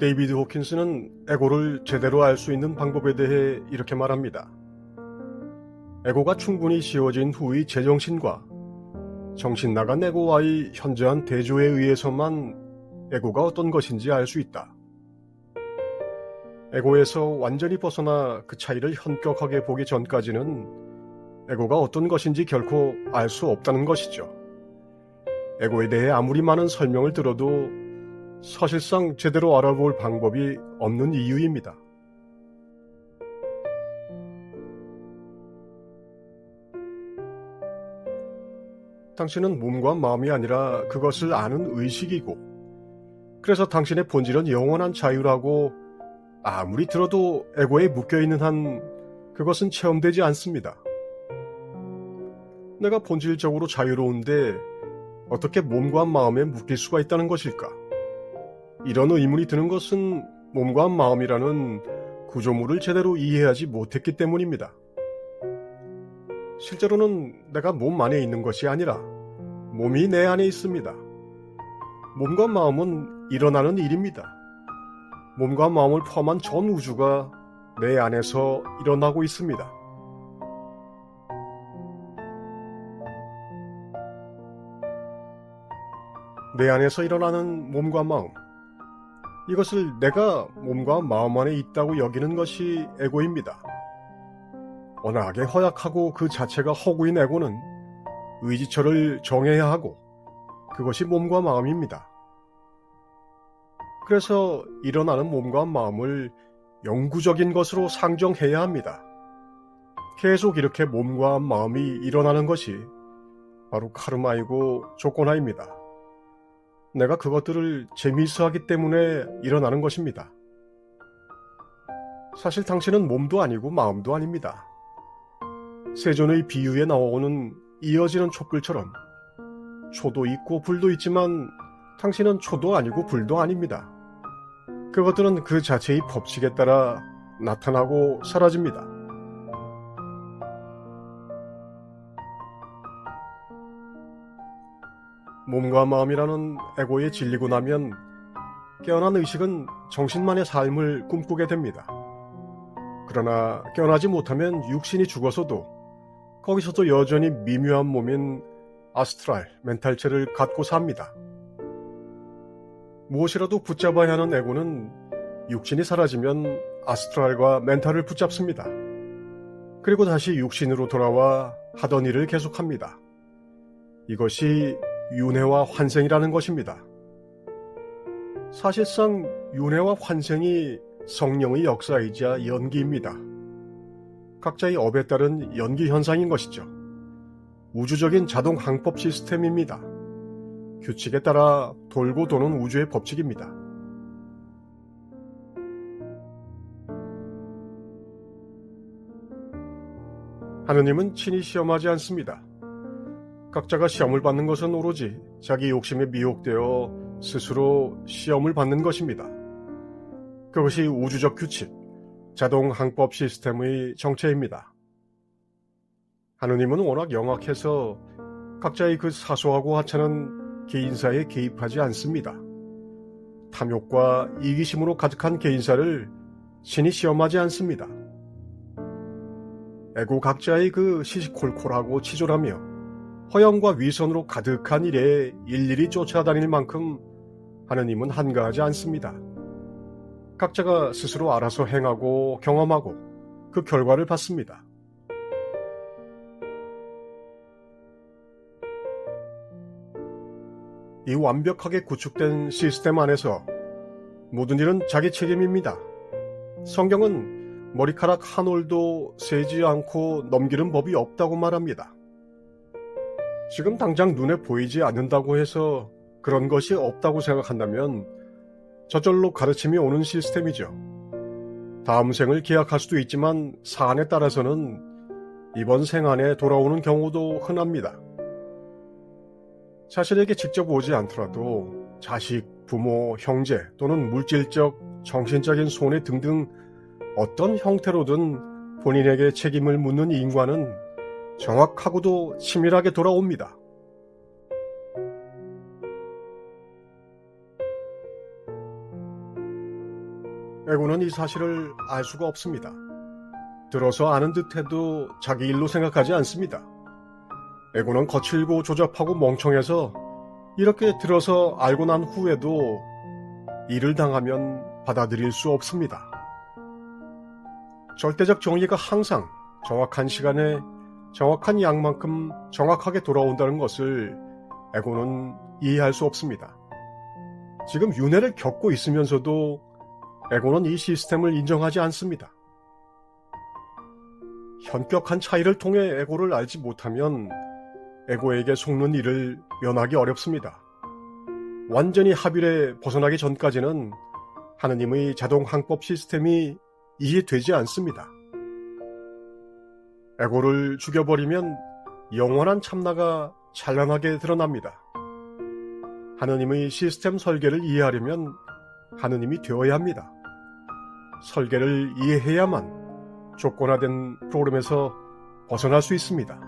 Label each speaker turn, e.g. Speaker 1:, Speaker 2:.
Speaker 1: 데이비드 호킨스는 에고를 제대로 알 수 있는 방법에 대해 이렇게 말합니다. 에고가 충분히 씌워진 후의 제정신과 정신 나간 에고와의 현저한 대조에 의해서만 에고가 어떤 것인지 알 수 있다. 에고에서 완전히 벗어나 그 차이를 현격하게 보기 전까지는 에고가 어떤 것인지 결코 알 수 없다는 것이죠. 에고에 대해 아무리 많은 설명을 들어도 사실상 제대로 알아볼 방법이 없는 이유입니다. 당신은 몸과 마음이 아니라 그것을 아는 의식이고, 그래서 당신의 본질은 영원한 자유라고 아무리 들어도 에고에 묶여있는 한 그것은 체험되지 않습니다. 내가 본질적으로 자유로운데 어떻게 몸과 마음에 묶일 수가 있다는 것일까? 이런 의문이 드는 것은 몸과 마음이라는 구조물을 제대로 이해하지 못했기 때문입니다. 실제로는 내가 몸 안에 있는 것이 아니라 몸이 내 안에 있습니다. 몸과 마음은 일어나는 일입니다. 몸과 마음을 포함한 전 우주가 내 안에서 일어나고 있습니다. 내 안에서 일어나는 몸과 마음. 이것을 내가 몸과 마음 안에 있다고 여기는 것이 에고입니다. 워낙에 허약하고 그 자체가 허구인 에고는 의지처를 정해야 하고 그것이 몸과 마음입니다. 그래서 일어나는 몸과 마음을 영구적인 것으로 상정해야 합니다. 계속 이렇게 몸과 마음이 일어나는 것이 바로 카르마이고 조건하입니다. 내가 그것들을 재미있어 하기 때문에 일어나는 것입니다. 사실 당신은 몸도 아니고 마음도 아닙니다. 세존의 비유에 나오는 이어지는 촛불처럼 초도 있고 불도 있지만 당신은 초도 아니고 불도 아닙니다. 그것들은 그 자체의 법칙에 따라 나타나고 사라집니다. 몸과 마음이라는 에고에 질리고 나면 깨어난 의식은 정신만의 삶을 꿈꾸게 됩니다. 그러나 깨어나지 못하면 육신이 죽어서도 거기서도 여전히 미묘한 몸인 아스트랄, 멘탈체를 갖고 삽니다. 무엇이라도 붙잡아야 하는 에고는 육신이 사라지면 아스트랄과 멘탈을 붙잡습니다. 그리고 다시 육신으로 돌아와 하던 일을 계속합니다. 이것이 윤회와 환생이라는 것입니다. 사실상 윤회와 환생이 성령의 역사이자 연기입니다. 각자의 업에 따른 연기 현상인 것이죠. 우주적인 자동 항법 시스템입니다. 규칙에 따라 돌고 도는 우주의 법칙입니다. 하느님은 친히 시험하지 않습니다. 각자가 시험을 받는 것은 오로지 자기 욕심에 미혹되어 스스로 시험을 받는 것입니다. 그것이 우주적 규칙, 자동 항법 시스템의 정체입니다. 하느님은 워낙 영악해서 각자의 그 사소하고 하찮은 개인사에 개입하지 않습니다. 탐욕과 이기심으로 가득한 개인사를 신이 시험하지 않습니다. 에고 각자의 그 시시콜콜하고 치졸하며 허영과 위선으로 가득한 일에 일일이 쫓아다닐 만큼 하느님은 한가하지 않습니다. 각자가 스스로 알아서 행하고 경험하고 그 결과를 받습니다. 이 완벽하게 구축된 시스템 안에서 모든 일은 자기 책임입니다. 성경은 머리카락 한 올도 세지 않고 넘기는 법이 없다고 말합니다. 지금 당장 눈에 보이지 않는다고 해서 그런 것이 없다고 생각한다면 저절로 가르침이 오는 시스템이죠. 다음 생을 기약할 수도 있지만 사안에 따라서는 이번 생 안에 돌아오는 경우도 흔합니다. 자신에게 직접 오지 않더라도 자식, 부모, 형제 또는 물질적, 정신적인 손해 등등 어떤 형태로든 본인에게 책임을 묻는 인과는 정확하고도 치밀하게 돌아옵니다. 에고는 이 사실을 알 수가 없습니다. 들어서 아는 듯해도 자기 일로 생각하지 않습니다. 에고는 거칠고 조잡하고 멍청해서 이렇게 들어서 알고 난 후에도 일을 당하면 받아들일 수 없습니다. 절대적 정의가 항상 정확한 시간에 정확한 양만큼 정확하게 돌아온다는 것을 에고는 이해할 수 없습니다. 지금 윤회를 겪고 있으면서도 에고는 이 시스템을 인정하지 않습니다. 현격한 차이를 통해 에고를 알지 못하면 에고에게 속는 일을 면하기 어렵습니다. 완전히 합일에 벗어나기 전까지는 하느님의 자동 항법 시스템이 이해되지 않습니다. 에고를 죽여버리면 영원한 참나가 찬란하게 드러납니다. 하느님의 시스템 설계를 이해하려면 하느님이 되어야 합니다. 설계를 이해해야만 조건화된 프로그램에서 벗어날 수 있습니다.